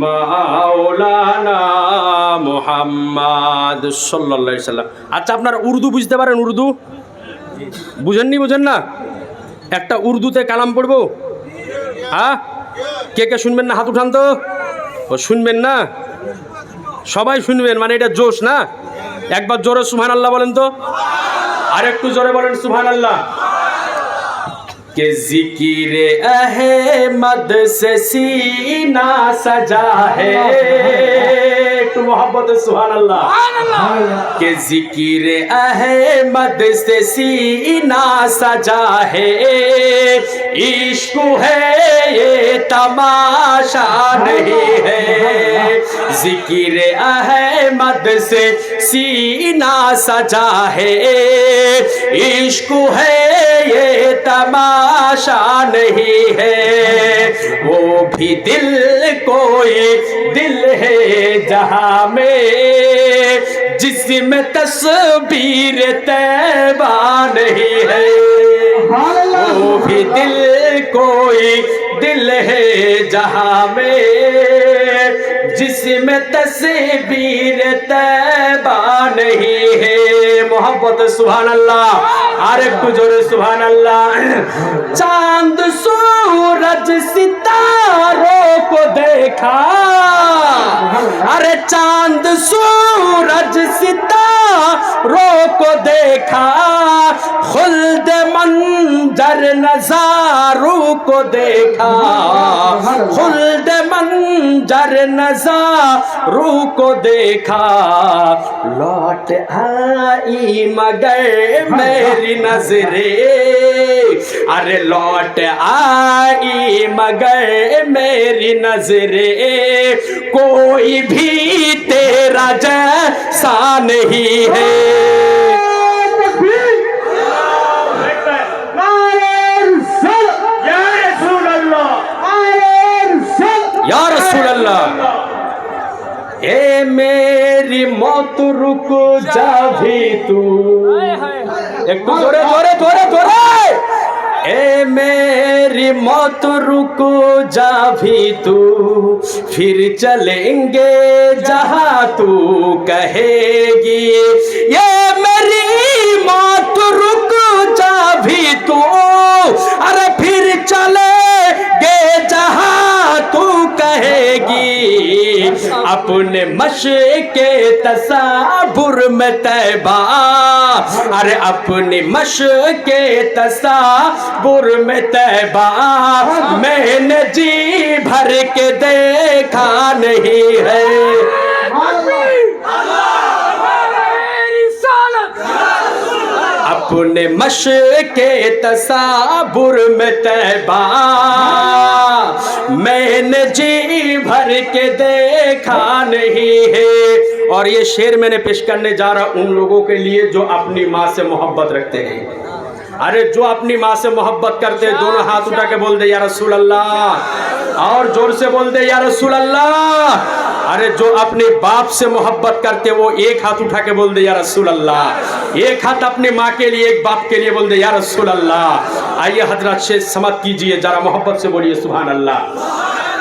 মাওলানা মুহাম্মদ সাল্লাল্লাহু সাল্লাম। আচ্ছা আপনার উর্দু বুঝতে পারেন উর্দু? বুঝেননি, বুঝেন না? একটা উর্দুতে কালাম পড়ব? হ্যাঁ? কে কে শুনবেন না? হাত উঠান তো। ও, শুনবেন না? সবাই শুনবেন মানে এটা জোশ না? একবার জোরে সুহান আল্লাহ বলেন তো। আর একটু জোরে বলেন সুহান আল্লাহ کہ ذکر احمد سے سینہ سجا ہے۔ تو محبت سبحان اللہ کہ ذکر احمد سے سینہ سجا ہے۔ عشق ہے یہ تماشا نہیں ہے۔ ذکر احمد سے سینہ سجا ہے۔ عشق ہے یہ تماشا نہیں ہے۔ وہ بھی دل کوئی دل ہے جہاں میں جس میں تصویر تیبہ نہیں ہے۔ وہ بھی دل کوئی دل ہے جہاں میں جس میں تصویر تیبہ نہیں ہے۔ محبت سبحان اللہ۔ আর একটু জোরে সুহান আল্লাহ চাঁদ، সূরজ সিতারো কো দেখা। আরে চাঁদ سورج ستاروں کو دیکھا خلد منظر نظاروں کو دیکھا خلد نزا رو کو دیکھا۔ لوٹ آئی مگر میری نظریں۔ ارے لوٹ آئی مگر میری نظریں۔ کوئی بھی تیرا جیسا نہیں ہے۔ یا رسول اللہ اے میری موت رک جا بھی تو ایک تو دورے دورے دورے دورے اے میری موت رک جا بھی تو پھر چلیں گے جہاں تو کہے گی یہ میری موت رک جا بھی تو ارے پھر چلیں اپنے مشق تصابر میں تیبہ۔ ارے، اپنی مشق تصابر میں تیبہ۔ میں نے جی بھر کے دیکھا نہیں ہے۔ اپنے مشرق تصابر میں تیبا میں نے جی بھر کے دیکھا نہیں ہے۔ اور یہ شیر میں نے پیش کرنے جا رہا ان لوگوں کے لیے جو اپنی ماں سے محبت رکھتے ہیں۔ ارے، جو اپنی ماں سے محبت کرتے ہیں، دونوں ہاتھ اٹھا کے بول دے، یا رسول اللہ۔ اور جور سے بول دے، یا رسول اللہ۔ ارے جو اپنے باپ سے محبت کرتے وہ ایک ہاتھ اٹھا کے بول دے، یا رسول اللہ۔ ایک ہاتھ اپنے ماں کے لیے، ایک باپ کے لیے بول دے، یا رسول اللہ۔ آئیے حضرت سے سمت کیجیے، ذرا محبت سے بولیے، سبحان اللہ۔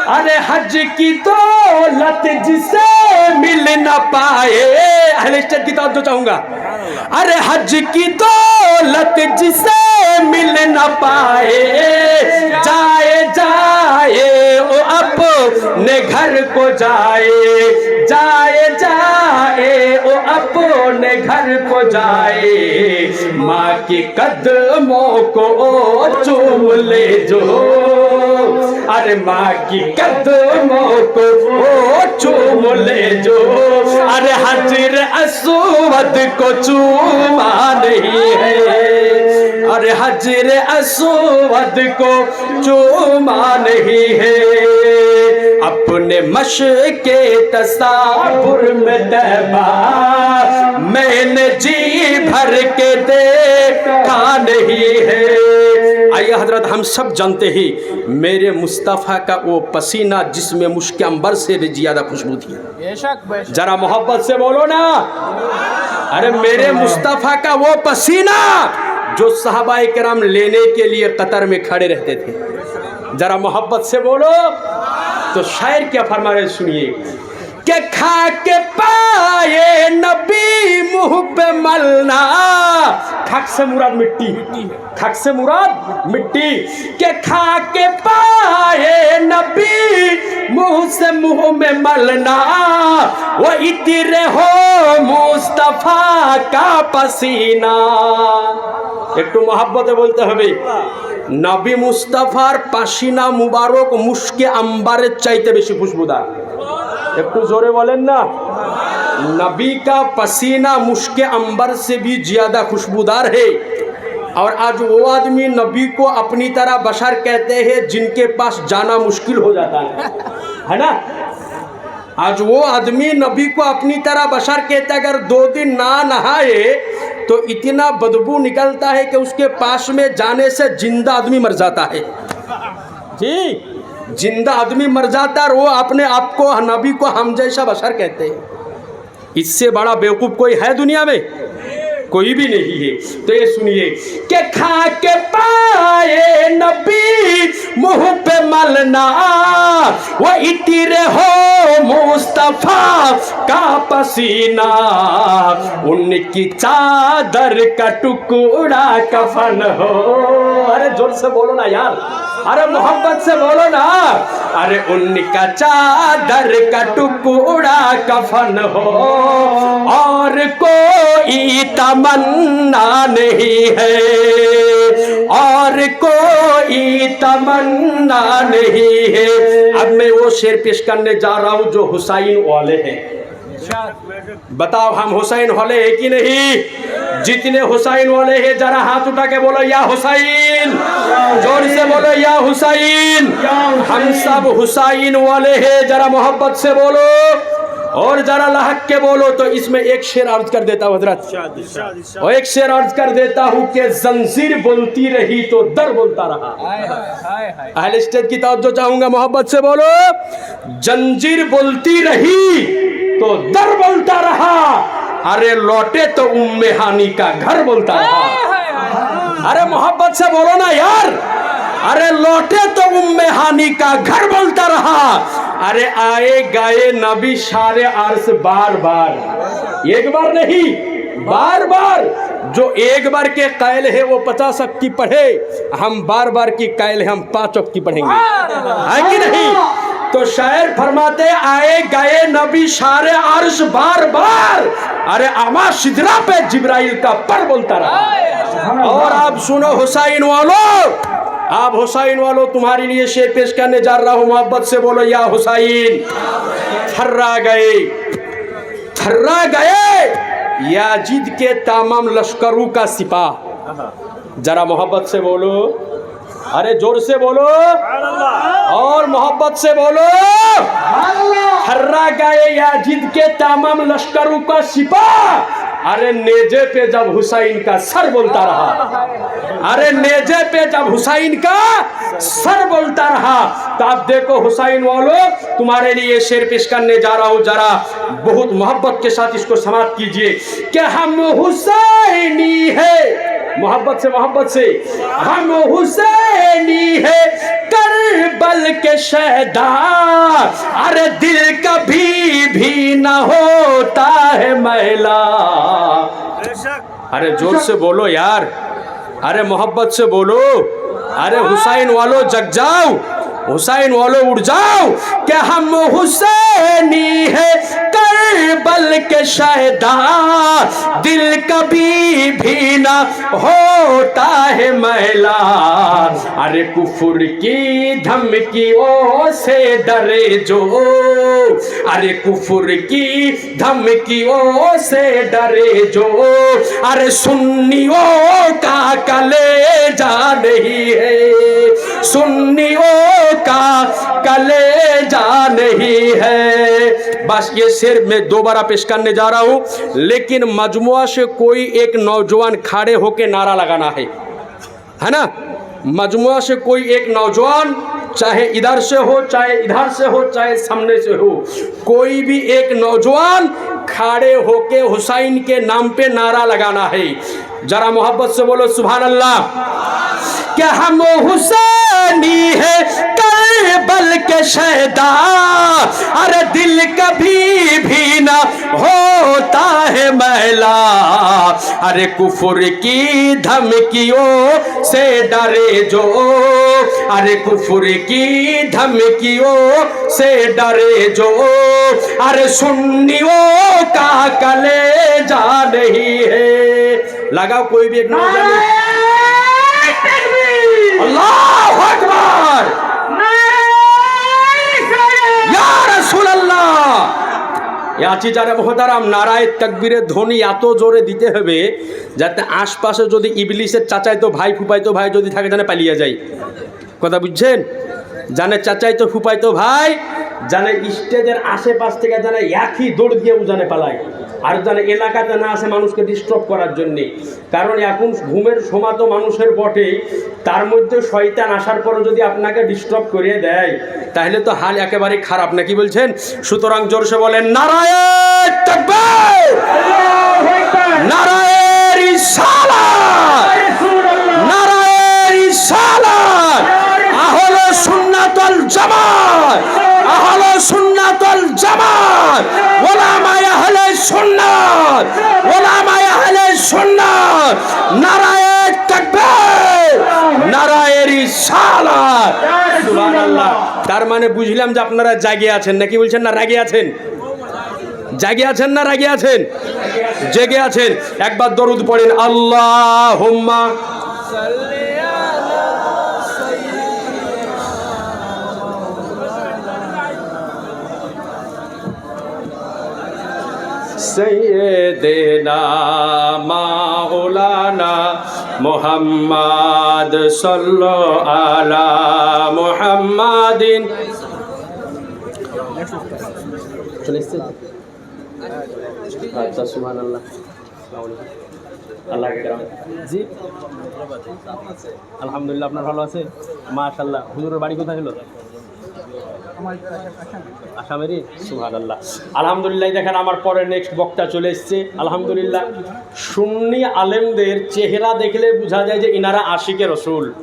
ارے حج کی دولت جسے مل نہ پائے، اہل اسٹیٹ کی توجہ چاہوں گا۔ ارے حج کی دولت جسے مل نہ پائے، جائے جائے، او اپنے گھر کو جائے جائے جائے، او اپنے گھر کو جائے۔ ماں کی قدموں کو چوم لے جو۔ ارے ماں کی قدموں کو چوم لے جو۔ ارے حجر اسود کو چوم معصومہ نہیں ہے۔ اور حجر اسود کو چوما نہیں ہے۔ اپنے مشق کے تصابر میں تہبا میں نے جی بھر کے دیکھا نہیں ہے۔ آئیے حضرت ہم سب جانتے ہی میرے مصطفیٰ کا وہ پسینہ جس میں مشک امبر سے بھی زیادہ خوشبو تھی۔ ذرا محبت سے بولو نا۔ ارے میرے مصطفیٰ کا وہ پسینہ جو صحابہ کرام لینے کے لیے قطر میں کھڑے رہتے تھے۔ ذرا محبت سے بولو۔ تو شاعر کیا فرما رہے سنیے۔ के खा के पाए नबी मुंह पे मलना खाक से मुराद मिट्टी खाक से मुराद मिट्टी के खा के पाए नबी मुंह से मुंह में मलना वो इतरे हो मुस्तफा का पसीना একটু মহাব্বতে বলতে হবে নবী মুস্তাফার পাসিনা মুবারক মুশকে আম্বারের চাইতে বেশি খুশবুদার ایک تو زورے والے نا۔ نبی کا پسینہ مشک امبر سے بھی زیادہ خوشبودار ہے۔ اور آج وہ آدمی نبی کو اپنی طرح بشر کہتے ہیں جن کے پاس جانا مشکل ہو جاتا ہے۔ ہے نا؟ آج وہ آدمی نبی کو اپنی طرح بشر کہتا ہے اگر دو دن نہ نہائے تو اتنا بدبو نکلتا ہے کہ اس کے پاس میں جانے سے زندہ آدمی مر جاتا ہے۔ جی۔ زندہ آدمی مر جاتا ہے وہ اپنے آپ کو نبی کو ہم جیسا بشر کہتے ہیں۔ اس سے بڑا بیوقوف کوئی ہے دنیا میں؟ کوئی بھی نہیں ہے۔ تو یہ سنیے کہ کھا کے پائے نبی، منہ پہ ملنا، وہ اتر ہو مصطفیٰ کا پسینہ۔ ان کی چادر کا ٹکڑا کفن ہو۔ ارے زور سے بولو نا یار۔ अरे मोहब्बत से बोलो ना अरे उनका चादर का टुकड़ा कफन हो और कोई तमन्ना नहीं है और कोई तमन्ना नहीं है अब मैं वो शेर पेश करने जा रहा हूँ जो हुसैन वाले हैं بتاؤ ہم حسین والے ہیں کہ نہیں؟ جتنے حسین والے ہیں ذرا ہاتھ اٹھا کے بولو، یا حسین! جوڑ سے بولو، یا حسین! ہم سب حسین والے ہیں ذرا محبت سے بولو اور ذرا لحق کے بولو۔ تو اس میں ایک شعر عرض کر دیتا ہوں، حضرت۔ اور ایک شعر عرض کر دیتا ہوں کہ زنزیر بنتی رہی تو در بنتا رہا۔ اہل اسٹیٹ کی توجہ چاہوں گا، محبت سے بولو۔ زنجیر بولتی رہی تو در بولتا رہا ارے لوٹے تو امہانی کا گھر بولتا رہا ارے محبت سے بولو نا یار ارے لوٹے تو امہانی کا گھر بولتا رہا ارے آئے گائے نبی شار عرص بار بار ایک بار نہیں بار بار جو ایک بار کے قائل ہے وہ پچاس اب کی پڑھے ہم بار بار کی قائل ہے ہم پانچ اب کی پڑھیں گے ہے کی نہیں तो शायर फरमाते आए गए नबी सारे अर्श बार बार अरे अमा सिदरा पे जिब्राइल का पर बोलता रहा और आप सुनो हुसैन वालों आप हुसैन वालों तुम्हारे लिए शेर पेश करने जा रहा हूं मोहब्बत से बोलो या हुसैन थर्रा गए थर्रा गए याजिद के तमाम लश्करों का सिपाह जरा मोहब्बत से बोलो ارے جور سے بولو۔ اور محبت سے بولو۔ ہررا گائے یاجد کے تمام لشکروں کا سپاہ ارے نیجے پہ جب حسین کا سر بولتا رہا۔ ارے نیجے پہ جب حسین کا سر بولتا رہا۔ تو آپ دیکھو حسین والو تمہارے لیے شیر پیش کرنے جا رہا ہوں۔ جرا بہت محبت کے ساتھ اس کو سماپت کیجیے کہ ہم حسینی ہے मोहब्बत से मोहब्बत से हम हुसैनी है करबल के शहदा अरे दिल कभी भी न होता है मैला अरे जोर से बोलो यार अरे मोहब्बत से बोलो अरे हुसैन वालों जग जाओ حسین والو اڑ جاؤ کہ ہم حسینی ہے کربل کے شہدہ دل کبھی بھی نہ ہوتا ہے محلا ارے کفر کی دھمکیوں سے ڈرے جو۔ ارے کفر کی دھمکیوں سے ڈرے جو۔ ارے سنیوں کا کلے جا نہیں ہے۔ سنیوں का कले जा नहीं है बस ये शेर मैं दोबारा पेश करने जा रहा हूँ लेकिन मजमुआ से कोई एक नौजवान खड़े होके नारा लगाना है है ना मजमुआ से कोई एक नौजवान चाहे इधर से हो चाहे इधर से हो चाहे सामने से हो कोई भी एक नौजवान खड़े होके हुसैन के नाम पे नारा लगाना है जरा मोहब्बत से बोलो सुभान अल्लाह کہ ہم حسینی ہے کربل کے شہدا ارے دل کبھی بھی نہ ہوتا ہے میلا ارے کفر کی دھمکیوں سے ڈرے جو ارے کفر کی دھمکیوں سے ڈرے جو ارے سنیوں کا کلے جا نہیں ہے لگا کوئی بھی ایک نوجوان আল্লাহু আকবার। ধ্বনি এত জোরে দিতে হবে যাতে আশপাশে যদি চাচাইতো ভাই, ফুপাইতো ভাই যদি থাকে পালিয়ে যায়। কথা বুঝছেন? জানে ফুপাইতো ভাই, জানে স্টেজের আশেপাশ থেকে জানে একই দৌড় দিয়ে উজানে পালায়। আর জানে এলাকাতে না আসে মানুষকে ডিস্টার্ব করার জন্যে। কারণ এখন ঘুমের সমা তো মানুষের বটে তার মধ্যে শয়তান আসার পরও যদি আপনাকে ডিস্টার্ব করিয়ে দেয়, তাহলে তো হাল একেবারে খারাপ। নাকি বলছেন? সুতরাং জোরসে বলেন নারায়ণ নারায়ণ রিসালাত নারায়ণ রিসালাত আহলে সুন্নাতুল জামাত! আহলে সুন্নাতুল জামাত! সুন্নাত। ওলামায়ে আহলে সুন্নাত। নারায়ণ তাকবীর। নারায়ণ রিসালাত সুবহানাল্লাহ। তার মানে বুঝলাম যে আপনারা জাগে আছেন নাকি বলছেন না রাগে আছেন? জাগে আছেন না রাগে আছেন? জেগে আছেন। একবার দরুদ পড়েন আল্লাহ হুম্মা সৈয়দেনা মাওলানা মোহাম্মদ সাল্লো আলা মোহাম্মদিন। চলে এসছে? আচ্ছা আল্লাহ আল্লাহ জি। আলহামদুলিল্লাহ, আপনার ভালো আছে মাশাল্লাহ হুজুরের বাড়ি কোথায় হলো আলহামদুলিল্লাহ, দেখেন আমার পরে নেক্সট বক্তা চলে এসছে। আলহামদুলিল্লাহ, সুন্নি আলেমদের চেহারা দেখলে বোঝা যায় যে ইনারা আশিকে রসুল।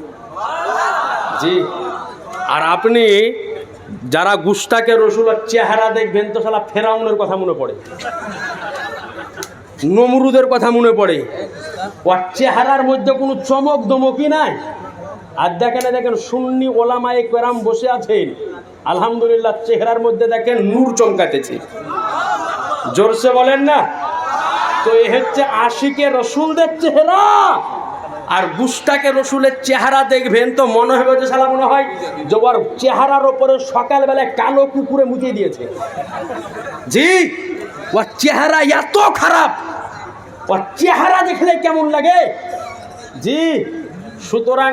জি। আর আপনি যারা গুস্তাকে রসুলের চেহারা দেখবেন, তো সালা ফেরাউনের কথা মনে পড়ে। নমরুদের কথা মনে পড়ে। ওর চেহারার মধ্যে কোনো চমক দমকই নাই। আর দেখেন দেখেন, সুন্নি ওলামায়ে কেরাম বসে আছেন। আলহামদুলিল্লাহ, চেহারার মধ্যে দেখেন নূর চমকাতেছে। জোরসে বলেন না? তো এ হচ্ছে আশিকে রসুলদের চেহারা। আর গুস্তাকে রসুলের চেহারা দেখবেন তো মনে হবে যে সালা মনে হয় ওর চেহারার ওপরে সকালবেলায় কালো কুকুরে মুতিয়ে দিয়েছে। জি, ওর চেহারা এত খারাপ, ওর চেহারা দেখলে কেমন লাগে? জি সুতরাং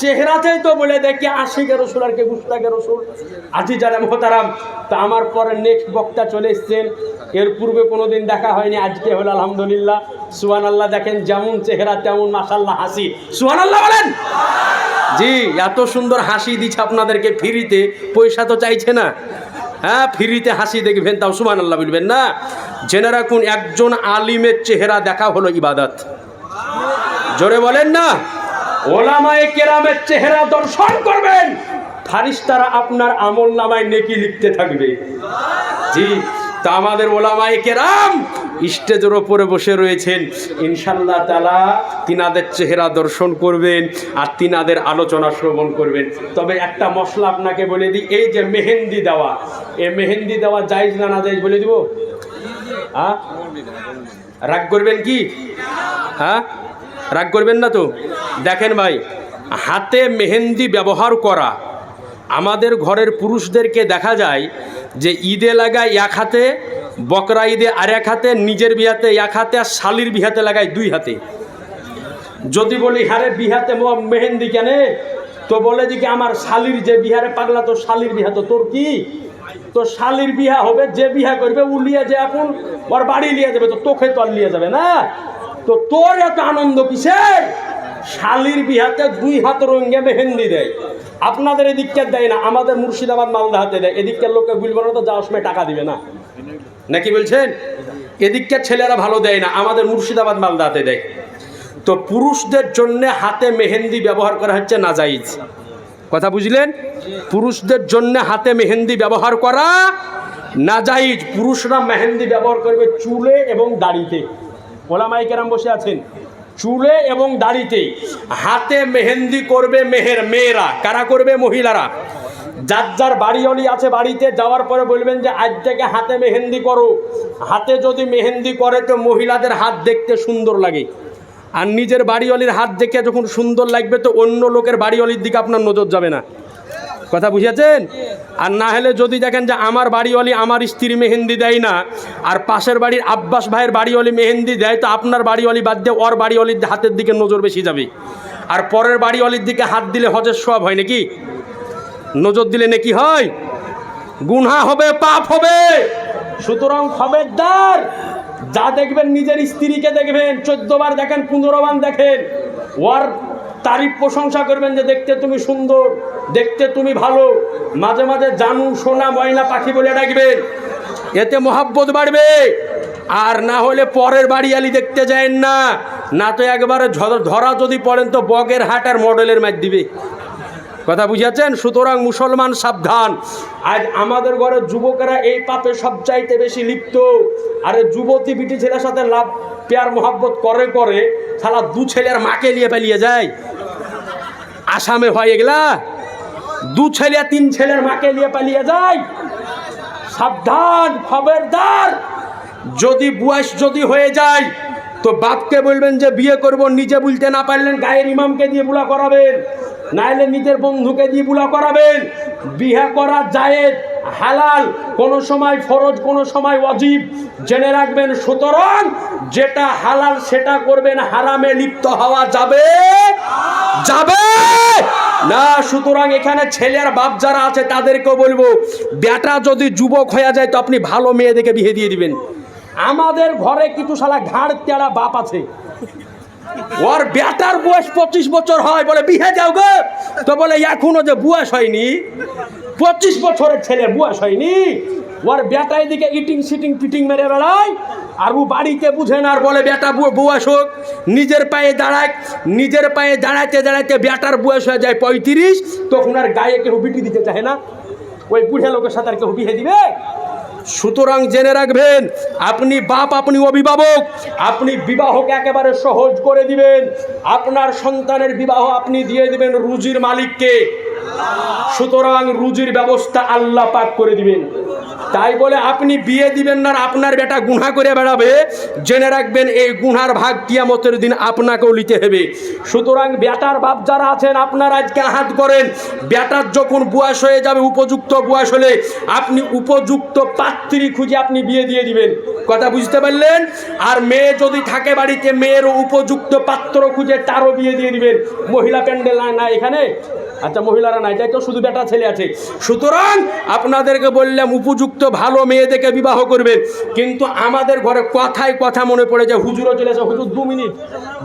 চেহারাতেই তো বলে দেখি আশিকে রসুল আর কে গুস্তাকে রসুল। আজি যারা মোহতারাম, তা আমার পরে নেক্সট বক্তা চলে এসছেন। এর পূর্বে কোনো দিন দেখা হয়নি, আজকে হলো আলহামদুলিল্লাহ। সুহান আল্লাহ দেখেন যেমন চেহারা, তেমন মাসাল্লাহ হাসি। সুহান আল্লাহ বলেন! জি, এত সুন্দর হাসি দিচ্ছে আপনাদেরকে ফ্রিতে, পয়সা তো চাইছে না। হ্যাঁ ফ্রিতে হাসি দেখবেন, তাও সুমান আল্লাহ বলবেন না। জেনে রাখুন, একজন আলিমের চেহারা দেখা হলো ইবাদত। জোরে বলেন না! ওলামায়ে কেরামের চেহারা দর্শন করবেন। ফারিস্তারা আপনার আমল নামায় নেকি লিখতে থাকবে। জি, তা আমাদের ওলামায়ে কেরাম স্টেজের ওপরে বসে রয়েছেন। ইনশাল্লাহ তালা তিনাদের চেহারা দর্শন করবেন আর তিনাদের আলোচনা শ্রবণ করবেন। তবে একটা মশলা আপনাকে বলে দিই, এই যে মেহেন্দি দেওয়া, এই মেহেন্দি দেওয়া জায়জ না না জায়জ বলে দিব? হ্যাঁ রাগ করবেন কি? হ্যাঁ? রাগ করবেন না তো? দেখেন ভাই, হাতে মেহেন্দি ব্যবহার করা, আমাদের ঘরের পুরুষদেরকে দেখা যায় যে ঈদে লাগায় এক হাতে, বকরা ঈদে আর এক হাতে, নিজের বিহাতে এক হাতে আর শালির বিহাতে লাগায় দুই হাতে। যদি বলি, হারে বিহাতে মেহেন্দি কেনে? তো বলে যে কি, আমার শালির যে বিহারে পাগলা তো শালির বিহা তো তোর কি? তো শালির বিহা হবে, যে বিহা করবে উলিয়ে যে এখন, ওর বাড়ি লিয়ে যাবে, তো তোকে তো আর লিয়ে যাবে না? তো তোর এত আনন্দ কিসের? শালির বিহাতে দুই হাত রঙে মেহেন্দি দেয়। আপনাদের এদিককে দেয় না, আমাদের মুর্শিদাবাদ মালদা হাতে দেয়। এদিককার লোককে বলব না তো যাওয়ার সময় টাকা দিবে না। নাকি বলছেন? এদিককার ছেলেরা ভালো দেয় না, আমাদের মুর্শিদাবাদ মালদা হাতে দেয়। তো পুরুষদের জন্য হাতে মেহেন্দি ব্যবহার করা হচ্ছে নাজাইজ। কথা বুঝলেন? পুরুষদের জন্য হাতে মেহেন্দি ব্যবহার করা নাজাইজ। পুরুষরা মেহেন্দি ব্যবহার করবে চুলে এবং দাড়িতে। ওলামাই কেরাম বসে আছেন। চুলে এবং দাড়িতে হাতে মেহেন্দি করবে মেহের মেয়েরা। কারা করবে? মহিলারা। যার যার বাড়িওয়ালি আছে বাড়িতে, যাওয়ার পরে বলবেন যে, আজ থেকে হাতে মেহেন্দি করো। হাতে যদি মেহেন্দি করে তো মহিলাদের হাত দেখতে সুন্দর লাগে। আর নিজের বাড়িওয়ালির হাত দেখে যখন সুন্দর লাগবে, তো অন্য লোকের বাড়িওয়ালির দিকে আপনার নজর যাবে না। কথা বুঝেছেন আর না হলে যদি দেখেন যে আমার বাড়িওয়ালি আমার স্ত্রী মেহেন্দি দেয় না, আর পাশের বাড়ির আব্বাস ভাইয়ের বাড়িওয়ালি মেহেন্দি দেয়, তো আপনার বাড়িওয়ালি বাদ দিয়ে ওর বাড়িওয়ালির হাতের দিকে নজর বেশি যাবে। আর পরের বাড়িওয়ালির দিকে হাত দিলে হজের সব হয় নাকি? নজর দিলে নাকি হয়? গুনহা হবে, পাপ হবে। সুতরাং খবরদার, যা দেখবেন নিজের স্ত্রীকে দেখবেন, চোদ্দ বার দেখেন, পনেরো বার দেখেন। ওর তারিফ প্রশংসা করবেন যে দেখতে তুমি সুন্দর, দেখতে তুমি ভালো। মাঝে মাঝে জানু, সোনা, ময়লা, পাখি বলে ডাকবেন। এতে মহাব্বত বাড়বে। আর না হলে পরের বাড়ি আলি দেখতে যায় না। না তো একবারে ধরা যদি পড়েন তো বগের হাট আর মডেলের ম্যাচ দিবে। কথা বুঝেছেন সুতরাং মুসলমান সাবধান। আজ আমাদের ঘরে যুবকেরা এই পাপে সবচাইতে বেশি লিপ্ত। আরে যুবতী বিটি ছেলের সাথে লাভ, পেয়ার, মোহাব্বত করে করে, শালা দু ছেলের মাকে নিয়ে পালিয়ে যায়। আসামে হয় এগুলা? দু ছেলে, তিন ছেলের মাকে নিয়ে পালিয়ে যায়। সাবধান, খবরদার। যদি বুয়াস যদি হয়ে যায়, তো বাপকে বলবেন যে বিয়ে করব, নিজে বলতে না পারলেন, গায়ের ইমামকে দিয়ে বুলা করাবেন। নাইলে নিজের বন্ধুকে দিয়ে বুলা করাবেন। বিয়ে করা জায়েজ, হালাল, কোনো সময় ফরজ, কোনো সময় অজীব জেনে রাখবেন, সুতরাং যেটা হালাল সেটা করবেন, হারামে লিপ্ত হওয়া যাবে যাবে না। সুতরাং এখানে ছেলের বাপ যারা আছে, তাদেরকেও বলব, বেটা যদি যুবক হয়ে যায়, তো আপনি ভালো মেয়ে দেখে বিয়ে দিয়ে দিবেন। আমাদের ঘরে কিছু শালা ঘাড় তেড়া বাপ আছে। ওর বেটার বয়স পঁচিশ বছর হয় বলে বিহে যাও গো। তো বলে, এখনও যে বয়স হয়নি, পঁচিশ বছরের ছেলে বয়স হয়নি। ওর বেটা এদিকে ইটিং সিটিং পিটিং মেরে বেড়ায়, আর ও বাড়িতে বুঝে না, আর বলে, বেটা বয়স হোক, নিজের পায়ে দাঁড়ায় নিজের পায়ে দাঁড়াইতে দাঁড়াইতে বেটার বয়স হয়ে যায় পঁয়ত্রিশ, তখন আর গায়ে কেউ বিটি দিতে চায় না। ওই বুড়ে লোকের সাথে আর কেউ বিয়ে দিবে? সুতরাং জেনে রাখবেন, আপনি বাপ, আপনি অভিভাবক, আপনি বিবাহকে একেবারে সহজ করে দিবেন। আপনার সন্তানের বিবাহ আপনি দিয়ে দিবেন রুজির মালিককে। সুতরাং রুজির ব্যবস্থা আল্লাহ পাক করে দিবেন। তাই বলে আপনি বিয়ে দিবেন না আপনার বেটা গুণা করে বেড়াবে, জেনে রাখবেন এই গুনার ভাগ কিয়ামতের দিন আপনাকেও নিতে হবে। সুতরাং বেটার বাপ যারা আছেন, আপনারা আজকে হাত করেন। বেটার যখন বয়স হয়ে যাবে, উপযুক্ত বয়স হলে আপনি উপযুক্ত পাত্রী খুঁজে আপনি বিয়ে দিয়ে দিবেন। কথা বুঝতে পারলেন? আর মেয়ে যদি থাকে বাড়িতে, মেয়েরও উপযুক্ত পাত্র খুঁজে তারও বিয়ে দিয়ে দিবেন। মহিলা প্যান্ডেল না এখানে? আচ্ছা মহিলারা নাই, তাই তো শুধু বেটা ছেলে আছে। সুতরাং আপনাদেরকে বললাম, উপযুক্ত ভালো মেয়ে বিবাহ করবেন। কিন্তু আমাদের ঘরে কথায় কথা মনে পড়ে যায়, হুজুরও চলে আসে হুজুর দু মিনিট,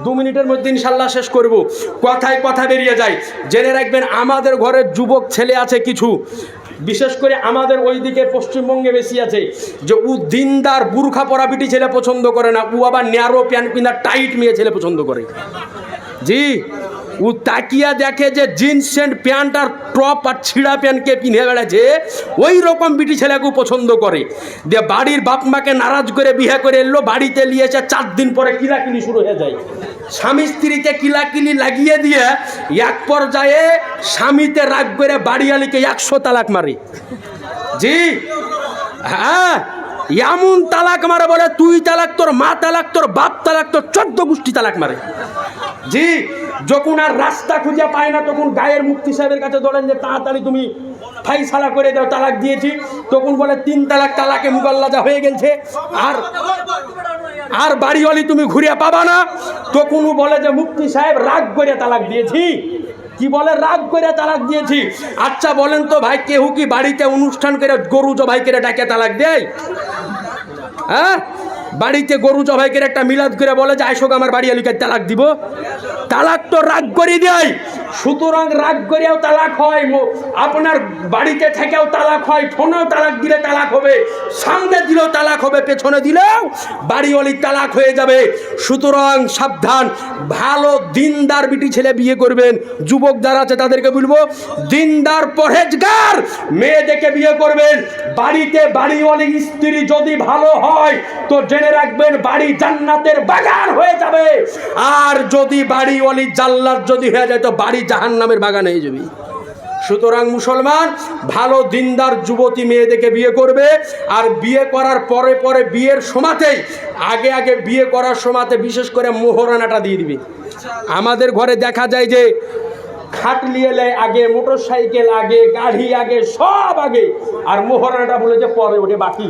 দু মিনিটের মধ্যে ইনশাল্লাহ শেষ করব। কথায় কথা বেরিয়ে যায়। জেনে রাখবেন, আমাদের ঘরে যুবক ছেলে আছে কিছু। বিশেষ করে আমাদের ওইদিকে পশ্চিমবঙ্গে বেশি আছে, যে উ দিনদার, বুর্খা পরা বিটি ছেলে পছন্দ করে না ও আবার ন্যারো প্যান্ট পিন্দা টাইট মেয়ে ছেলে পছন্দ করে। জি? ও তাকিয়া দেখে যে জিন্স প্যান্ট প্যান্ট আর টপ আর ছিঁড়া প্যান্টকে পিঁধে বেড়াচ্ছে, ওই রকম বিটি ছেলেকেও পছন্দ করে। দিয়ে বাড়ির বাপ মাকে নারাজ করে বিয়ে করে এলো, বাড়িতে নিয়ে এসে চার দিন পরে কিলাকিলি শুরু হয়ে যায়। স্বামী স্ত্রীতে কিলাকিলি লাগিয়ে দিয়ে এক পর্যায়ে স্বামীতে রাগ করে বাড়িয়ালিকে একশো তালাক মারে। জি হ্যাঁ এমন তালাক মারে বলে তুই তালাক, তোর মা তালাক, তোর বাপ তালাক, তোর চোদ্দ গোষ্ঠী তালাক মারে। জি যখন আর রাস্তা খুঁজে পায় না, তখন গায়ের মুক্তি সাহেবের কাছে ধরেন যে, তাড়াতাড়ি তুমি ফাইসালা করে দাও, তালাক দিয়েছি। তখন বলে, তিন তালাক তালাকে মুগল্লাজা হয়ে গেছে আর আর বাড়িওয়ালি তুমি ঘুরিয়ে পাবা না। তখন বলে যে মুক্তি সাহেব, রাগ করে তালাক দিয়েছি। কি বলে, রাগ করে তালাক দিয়েছি? আচ্ছা বলেন তো ভাই, কেহু কি বাড়িতে অনুষ্ঠান করে গরু জবাই করে ডাকে তালাক দেয়? হ্যাঁ? বাড়িতে গরু জবাইকের একটা মিলাদ করে বলে যে আইসোক আমার বাড়ি আলিকার তালাক দিব। তালাক তো রাগ করে দেয়। সুতরাং রাগ করেও তালাক হয় আপনার বাড়িতে থেকেও তালাক হয়, ফোনেও তালাক দিলে তালাক হবে, সামনে দিলেও তালাক হবে, পেছনে দিলেও বাড়িওয়ালি তালাক হয়ে যাবে। সুতরাং সাবধান, ভালো দিনদার বিটি ছেলে বিয়ে করবেন যুবক যারা আছে তাদেরকে বলব, দিনদার পরহেজগার মেয়ে দেখে বিয়ে করবেন, বাড়িতে বাড়িওয়ালি স্ত্রী যদি ভালো হয়, তো জেনে রাখবেন বাড়ি জান্নাতের বাগান হয়ে যাবে। আর যদি বাড়িওয়ালি জাল্লাত যদি হয়ে যায়, তো বাড়ি জাহান্নামের নামের বাগানে যাবি সুতরাং মুসলমান, ভালো দিনদার যুবতী মেয়েদেরকে বিয়ে করবে, আর বিয়ে করার পরে পরে বিয়ের সময়তেই আগে আগে বিয়ে করার সময়তে বিশেষ করে মোহরানাটা দিয়ে দিবি। আমাদের ঘরে দেখা যায় যে খাটলি এলে আগে মোটর সাইকেল আগে, গাড়ি আগে, সব আগে। আর মোহরানাটা বলে যে পরে ওঠে বাকি।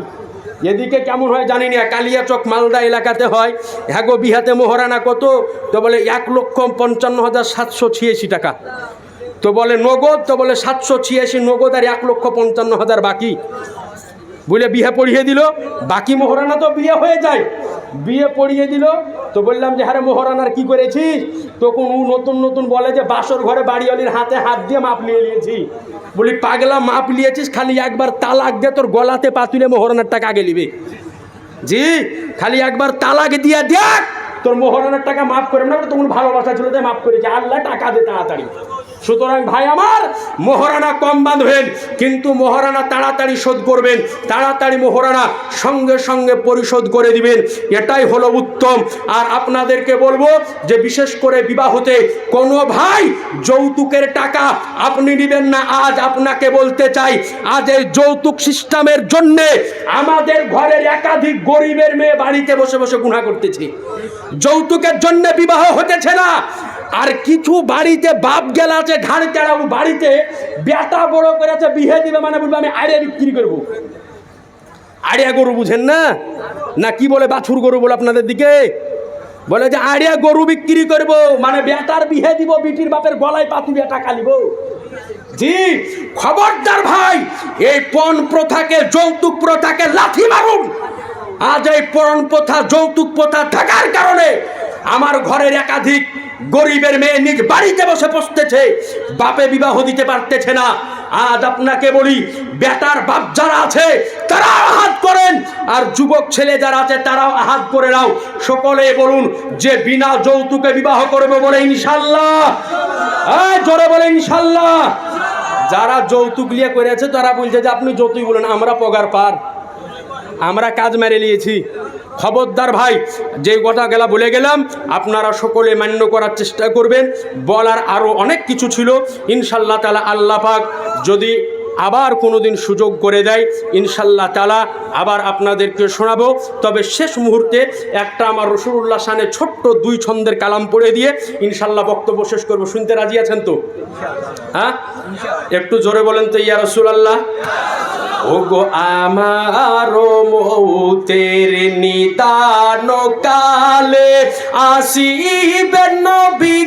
এদিকে কেমন হয় জানি না, কালিয়াচক মালদা এলাকাতে হয়। হ্যাঁ গো, বিহাতে মোহরানা কত? তো বলে এক লক্ষ পঞ্চান্ন হাজার সাতশো ছিয়াশি টাকা। তো বলে নগদ? তো বলে সাতশো ছিয়াশি, নগদ আর এক লক্ষ পঞ্চান্ন হাজার বাকি। বলে বিয়ে পড়িয়ে দিল, বাকি মোহরানা তো বিয়ে হয়ে যায়। বিয়ে পড়িয়ে দিল, তো বললাম যে হারে মোহরানার কি করেছিস? তখন ও নতুন নতুন বলে যে, বাসর ঘরে বাড়িওয়ালির হাতে হাত দিয়ে মাপ নিয়ে নিয়েছি। বলি, পাগলা মাপ নিয়েছিস, খালি একবার তালাক দিয়ে তোর গলাতে পাতুলে মোহরানার টাকা আগে নিবে। জি, খালি একবার তালাক দিয়ে দেখ, তোর মোহরানার টাকা মাফ করে না তখন ভালোবাসা ছিল, তাই মাফ করেছে। আল্লাহ টাকা দে তাড়াতাড়ি। সুতরাং ভাই আমার, মোহরানা কম বাঁধবেন, কিন্তু মোহরানা তাড়াতাড়ি শোধ করবেন, তাড়াতাড়ি মোহরানা সঙ্গে সঙ্গে পরিশোধ করে দিবেন, এটাই হলো উত্তম। আর আপনাদেরকে বলব যে বিশেষ করে বিবাহতে কোনো ভাই যৌতুকের টাকা আপনি নেবেন না, আজ আপনাকে বলতে চাই, আজ এই যৌতুক সিস্টেমের জন্যে আমাদের ঘরের একাধিক গরিবের মেয়ে বাড়িতে বসে বসে গুণা করতেছে। যৌতুকের জন্য বিবাহ হতেছে না আর কিছু বাড়িতে বাপ গেলা আছে ঘাড় কেড়াবো বাড়িতে, বেটা বড় করেছে বিহে দিবে মানে বলব, আমি আড়িয়া বিক্রি করব। আড়িয়া গরু বুঝেন না? না কি বলে বাছুর গরু বলে আপনাদের দিকে? বলে যে আড়িয়া গরু বিক্রি করব মানে বেটার বিহে দিব, বিটির বাপের গলায় পাতি বেটা কালিব। জি, খবরদার ভাই, এই পণ প্রথাকে, যৌতুক প্রথাকে লাথি মারুন। আজ এই পণ প্রথা, যৌতুক প্রথা থাকার কারণে আমার ঘরের একাধিক গরিবের মেয়ে নিজ বাড়িতে বসে বসতেছে বাপে বিবাহ দিতে পারতেছে না। আজ আপনাকে বলি, বেটার বাপ যারা আছে তারা আহাত করেন। আর যুবক ছেলে যারা আছে, তারাও আহাত করে নাও। সকলে বলুন, যে বিনা যৌতুকে বিবাহ করবে বলে ইনশাল্লাহ জোরে বলে ইনশাল্লাহ যারা যৌতুক লিয়ে করেছে, তারা বলছে যে, আপনি যৌতুক বলেন, আমরা পগার পার। আমরা কাজ মেরে নিয়েছি। খবরদার ভাই যে কথা গেলা বলে গেলাম, আপনারা সকলে মান্য করার চেষ্টা করবেন। বলার আরও অনেক কিছু ছিল। ইনশাল্লাহ তালা আল্লাহ পাক যদি আবার কোনো দিন সুযোগ করে দেয় ইনশাল্লাহ তালা আবার আপনাদেরকে শোনাবো। তবে শেষ মুহূর্তে একটা আমার রসুল্লাহ সানে ছোট্ট দুই ছন্দের কালাম পড়ে দিয়ে ইনশাল্লাহ বক্তব্য শেষ করব। শুনতে রাজি আছেন তো? হ্যাঁ? একটু জোরে বলেন তো ইয়া রসুলাল্লাহ। ওগো আমার মৌতের নিদান কালে আসিবেন নবী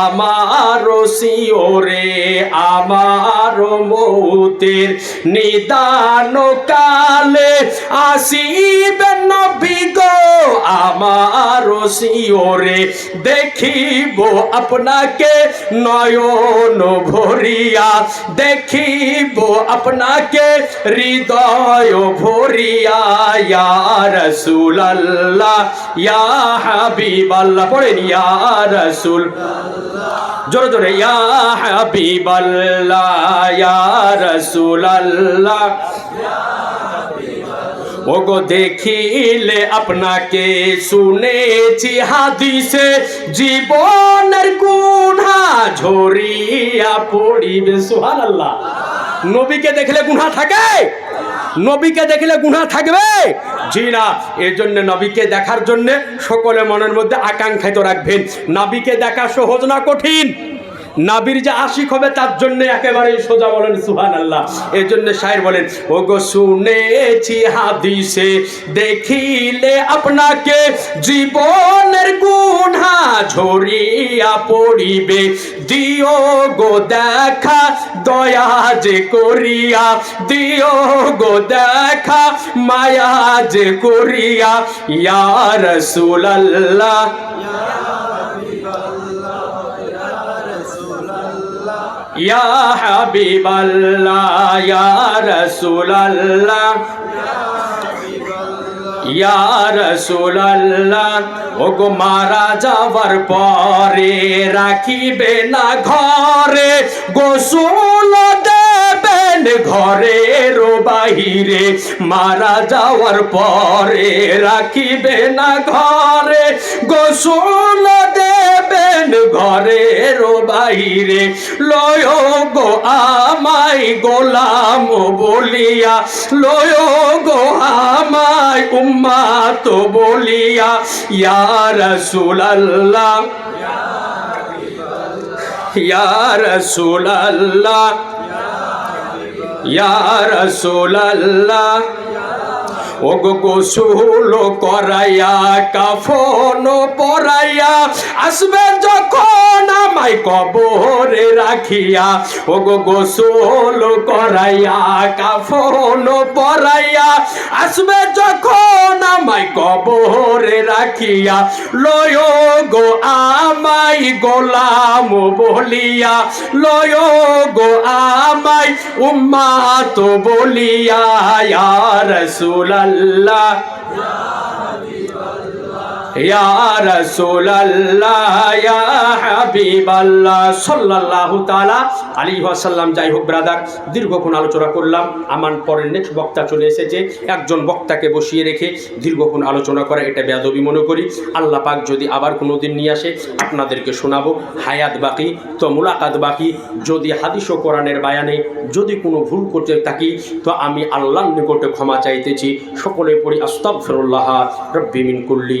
আমার শিওরে আমার মৌতের নিদান কালে আসিবেন নবী গো, আমার শিওরে দেখিব আপনাকে নয়ন ভরিয়া, দেখিব আপনাকে হৃদয় ভরিয়া, ইয়া রাসূলুল্লাহ, ইয়া ইয়া রাসূল, জোরে জোরে, ইয়া হাবিবাল্লাহ, ইয়া রাসূলুল্লাহ। ওগো দেখিলে আপনাকে শুনেছি হাদিসে, জীবনের গুণা ঝরিয়া পড়িবে, সুবহানাল্লাহ। নবীকে দেখলে গুণা থাকে? নবীকে দেখলে গুণা থাকবে? জি না এর জন্য নবীকে দেখার জন্য সকলে মনের মধ্যে আকাঙ্ক্ষিত রাখবেন। নবীকে দেখা সহজ না কঠিন। নাবির যে আশিক হবে, তার জন্য একেবারেই সোজা বলেন সুহান আল্লাহ এই জন্য শায়ের বলেন ও গো শুনেছি হাদিসে, দেখিলে আপনাকে জীবনের গুণা ঝরিয়া পড়িবে। দিও গো দেখা, দয়া যে করিয়া, দিও গো দেখা, মায়া যে করিয়া, ইয়া রসুলাল্লাহ। ইয়া হাবিবাল্লাহ ইয়া রাসূলাল্লাহ ইয়া রাসূলাল্লাহ ওগো মারা যাওয়ার পরে রাখিবে না ঘরে, গোসল দেবেন ঘরের বাহিরে। মারা যাওয়ার পরে রাখিবে না ঘরে, গোসল দেবেন ঘরের বাহিরে লয় গো আমায় গোলাম বলিয়া, লয় গো আমায় তো বলিয়া, ইয়া রাসূলুল্লাহ। ইয়া রাসূলুল্লাহ। ইয়া রাসূলুল্লাহ। ওগো গোসুল করাইয়া, কাফন পরাইয়া, আসবে যখন আমায় কবরে রাখিয়া, ওগো গোসল করাইয়া, কাফন পরাইয়া, আসবে যখন আমায় কবরে রাখিয়া, লয় গো আমায় গোলাম বলিয়া লয় গো আমাই উম্মা তো বলিয়া রাসূলুল্লাহ। ইয়া রাসূলুল্লাহ যাই হোক, ব্রাদার, দীর্ঘক্ষণ আলোচনা করলাম। আমার পরের নেক্সট বক্তা চলে এসেছে। একজন বক্তাকে বসিয়ে রেখে দীর্ঘক্ষণ আলোচনা করা, এটা বেয়াদবি মনে করি। আল্লাহ পাক যদি আবার কোনো দিন নিয়ে আসে, আপনাদেরকে শোনাবো। হায়াত বাকি, তো মুলাকাত বাকি। যদি হাদিস ও কোরআনের বায়ানে যদি কোনো ভুল করতে থাকি, তো আমি আল্লাহর নিকটে ক্ষমা চাইতেছি। সকলে পড়ি আস্তাগফিরুল্লাহ, রব্বি মিন কুল্লি।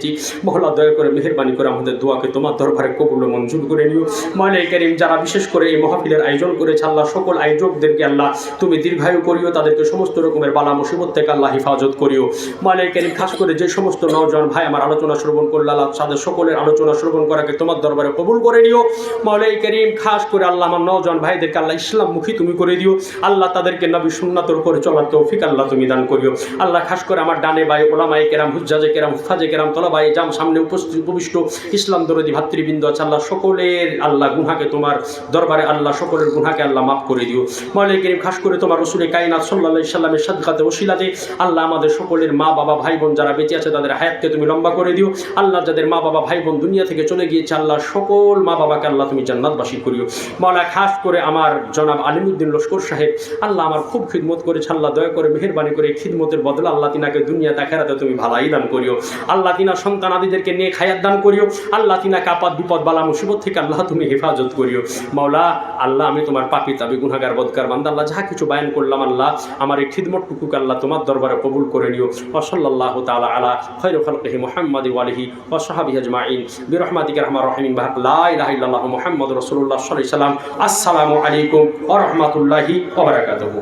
মহলা দয়া করে মেহেরবানি করে আমাদের দোয়াকে তোমার দরবারে কবুল মঞ্জুর করে নিও। মালিক কারীম যারা বিশেষ করে এই মহাফিলের আয়োজন করেছে, আল্লাহ সকল আয়োজকদেরকে আল্লাহ তুমি দীর্ঘায়ু করিও, তাদেরকে সমস্ত রকমের বালা মুসিবত থেকে আল্লাহ হেফাজত করিও। মালিক কারীম খাস করে যে সমস্ত নওজোয়ান ভাই আমার আলোচনা শ্রবণ করল, আল্লাহ তাদের সকলের আলোচনা শ্রবণ করাকে তোমার দরবারে কবুল করে নিও। মালাই করিম খাস করে আল্লাহ আমার নওজোয়ান ভাইদেরকে আল্লাহ ইসলামমুখী তুমি করে দিও। আল্লাহ তাদেরকে নবী সুন্নাতর করে চলার তৌফিক আল্লাহ তুমি দান করিও। আল্লাহ খাস করে আমার ডানে ভাই ওলামাই কেরাম, হুজ্জাজে কেরাম হুফাজে কেরাম তলাবাই জাম সামনে উপস্থিত, উপবিষ্ট ইসলাম দরদি ভাতৃবৃন্দ আছে। আল্লাহ সকলের, আল্লাহ গুহাকে তোমার দরবারে, আল্লাহ সকলের গুহাকে আল্লাহ মাফ করে দিও। করিম, খাস করে তোমার রসুলের কাইনাত সাল্লাহ সাল্লামের সাদকাতে ওসিলাতে আল্লাহ আমাদের সকলের মা, বাবা, ভাই বোন যারা বেঁচে আছে, তাদের হায়াতকে তুমি লম্বা করে দিও। আল্লাহ যাদের মা, বাবা, ভাই বোন দুনিয়া থেকে চলে গিয়েছে, আল্লাহ সকল মা, বাবাকে আল্লাহ তুমি জান্নাতবাসী করিও। মাওলা খাস করে আমার জনাব আলিমুদ্দিন লস্কর সাহেব, আল্লাহ আমার খুব খিদমত করেছে, আল্লাহ দয়া করে, মেহরবানি করে খিদমতের বদলা আল্লাহ তিনাকে দুনিয়া দেখারাতে তুমি ভালাই দান করিও। আল্লাহ তিনা সন্তান আদিদেরকে নিয়ে খায়াত দান করিও। আল্লাহ তিনাকে কাপাত বিপদ, বালা, মুসিবত থেকে আল্লাহ তুমি হেফাজত করিও। মাওলা, আল্লাহ, আমি তোমার পাপি, তাবি গুনাগার বদকার বান্দা, আল্লাহ, যাহা কিছু বায়ান করলাম, আল্লাহ, আমার এই খিদমতটুকুকে আল্লাহ তোমার দরবারে কবুল করে নিও। ওসল্লাহ তালা আলা খৈর খালকিহি মোহাম্মদ ওয়ালিহি ওসহাবি আজমাইন। বিরহমাতিক রহমান। রহিমিন ইল্লাল্লাহু মুহাম্মদ রাসূলুল্লাহ সাল্লাল্লাহু আলাইহি সাল্লাম। আসসালামু আলাইকুম ওয়া রাহমাতুল্লাহি ওয়া বারাকাতুহু।